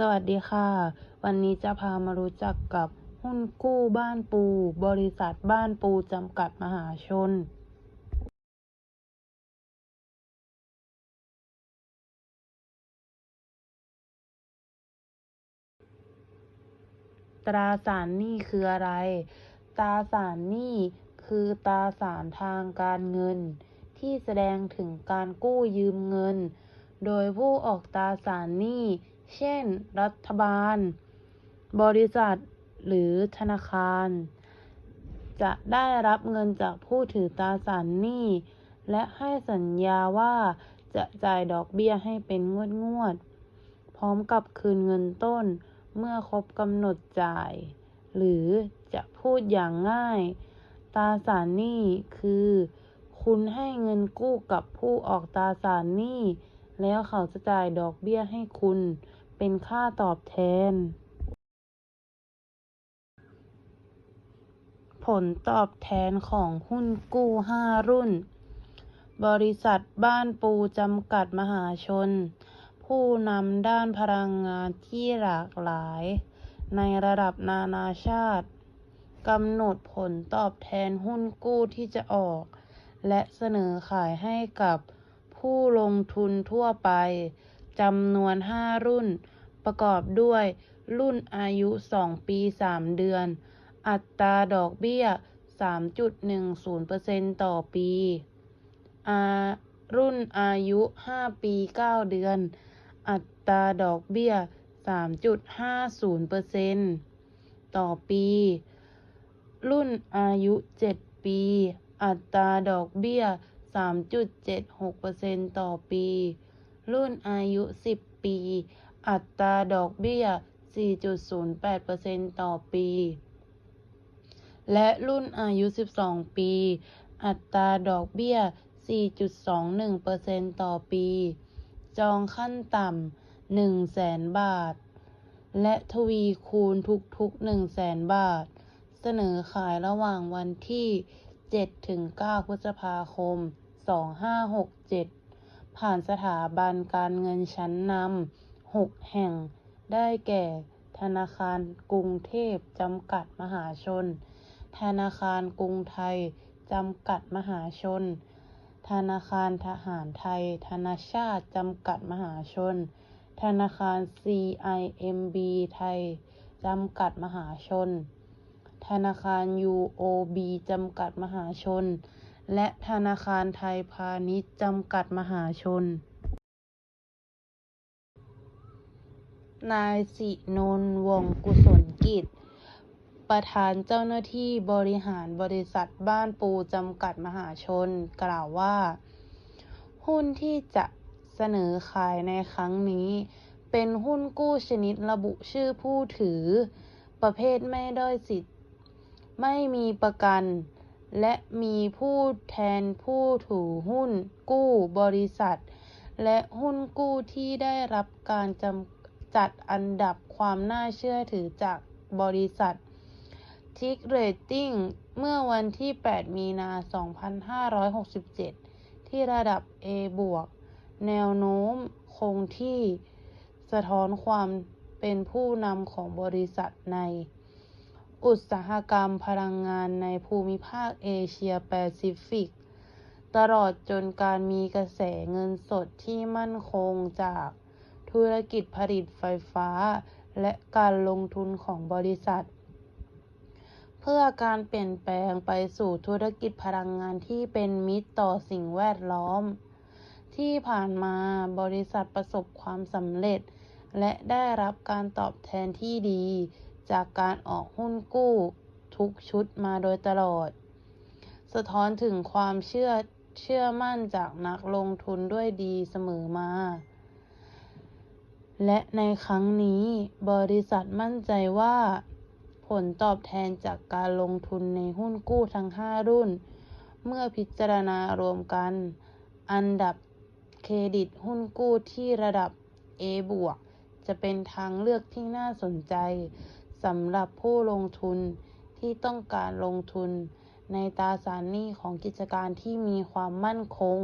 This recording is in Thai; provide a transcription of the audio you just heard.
สวัสดีค่ะ วันนี้จะพามารู้จักกับหุ้นกู้บ้านปู บริษัทบ้านปูจำกัดมหาชน ตราสารหนี้คืออะไร ตราสารหนี้คือตราสารทางการเงิน ที่แสดงถึงการกู้ยืมเงิน โดยผู้ออกตราสารหนี้ เช่น รัฐบาล บริษัท หรือธนาคาร จะได้รับเงินจากผู้ถือตราสารหนี้และให้สัญญาว่าจะจ่ายดอกเบี้ยให้เป็นงวดงวดๆพร้อมกับคืนเงินต้นเมื่อครบกำหนดจ่าย หรือจะพูดอย่างง่าย ตราสารหนี้คือ คุณให้เงินกู้กับผู้ออกตราสารหนี้ แล้วเขาจะจ่ายดอกเบี้ยให้คุณเป็นค่าตอบแทน ผลตอบแทนของหุ้นกู้5รุ่น บริษัทบ้านปูจำกัดมหาชน ผู้นำด้านพลังงานที่หลากหลาย ในระดับนานาชาติกำหนดผลตอบแทนหุ้นกู้ที่จะออก และเสนอขายให้กับ ผู้ลงทุนทั่วไปจำนวน 5 รุ่น ประกอบด้วย รุ่นอายุ 2 ปี 3 เดือน อัตราดอกเบี้ย 3.10%ต่อปีอารุ่นอายุ 5 ปี 9 เดือน อัตราดอกเบี้ย 3.50%ต่อปี รุ่นอายุ 7 ปี อัตราดอกเบี้ย 3.76%ต่อปี รุ่นอายุ 10 ปี อัตราดอกเบี้ย 4.08%ต่อปี และรุ่นอายุ 12 ปี อัตราดอกเบี้ย 4.21%ต่อปี จองขั้นต่ำ 100,000 บาท และทวีคูณทุกๆ 100,000 บาท เสนอขายระหว่างวันที่7-9 พฤษภาคม 2567ผ่านสถาบันการเงินชั้นนำ6แห่ง ได้แก่ ธนาคารกรุงเทพจำกัดมหาชน ธนาคารกรุงไทยจำกัดมหาชน ธนาคารทหารไทย ธนาชาติจำกัดมหาชน ธนาคาร CIMB ไทยจำกัดมหาชน ธนาคาร UOB จำกัดมหาชน และธนาคารไทยพาณิชย์จำกัดมหาชน นายสินนท์วงกุศลกิจ ประธานเจ้าหน้าที่บริหารบริษัทบ้านปูจำกัดมหาชน กล่าวว่า หุ้นที่จะเสนอขายในครั้งนี้ เป็นหุ้นกู้ชนิดระบุชื่อผู้ถือ ประเภทไม่ด้อยสิทธิ์ ไม่มีประกัน และมีผู้แทนผู้ถือหุ้นกู้บริษัท และหุ้นกู้ที่ได้รับการจำจัดอันดับความน่าเชื่อถือจากบริษัททิกเรตติ้งเมื่อวันที่ 8 มีนา 2567 ที่ระดับ A บวก แนวโน้มคงที่ สะท้อนความเป็นผู้นำของบริษัทใน อุตสาหกรรมพลังงานในภูมิภาคเอเชียแปซิฟิก ตลอดจนการมีกระแสเงินสดที่มั่นคงจากธุรกิจผลิตไฟฟ้า และการลงทุนของบริษัท เพื่อการเปลี่ยนแปลงไปสู่ธุรกิจพลังงานที่เป็นมิตรต่อสิ่งแวดล้อม ที่ผ่านมาบริษัทประสบความสำเร็จ และได้รับการตอบแทนที่ดี จากการออกหุ้นกู้ทุกชุดมาโดยตลอด สะท้อนถึงความเชื่อเชื่อมั่นจากนักลงทุนด้วยดีเสมอมา และในครั้งนี้บริษัทมั่นใจว่า ผลตอบแทนจากการลงทุนในหุ้นกู้ทั้ง 5 รุ่น เมื่อพิจารณารวมกัน อันดับเครดิตหุ้นกู้ที่ระดับ A บวกจะเป็นทางเลือกที่น่าสนใจ สำหรับผู้ลงทุนที่ต้องการลงทุนในตราสารหนี้ของกิจการที่มีความมั่นคง